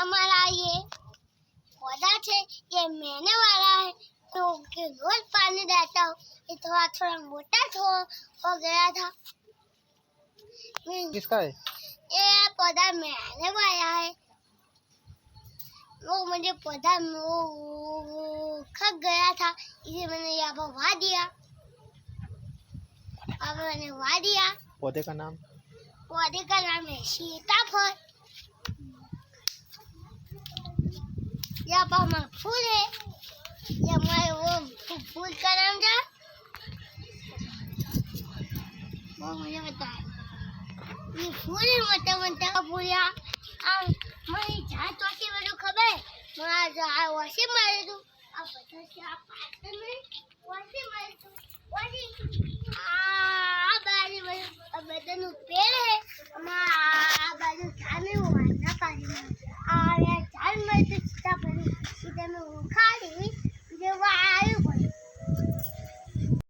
ये पौधा है ये मैंने वाला है तो रोज पानी देता हूँ। ये थोड़ा थोड़ा मोटा हो, हो गया था। किसका है? ये पौधा मैंने वाया है। वो मुझे पौधा वो वो खक गया था इसे मैंने यहाँ पर वाह दिया। अब मैंने वाह दिया। पौधे का नाम? पौधे का नाम है सीताफल। या पाव में फूल है या मैं वो फूल का नाम क्या वो मुझे बताया ये फूल है मत मनता फूल या आम मैं जा तो से मेरे खबर मैं आज आ वैसे मारे दूं अब बता से आप पास में वैसे Mùa.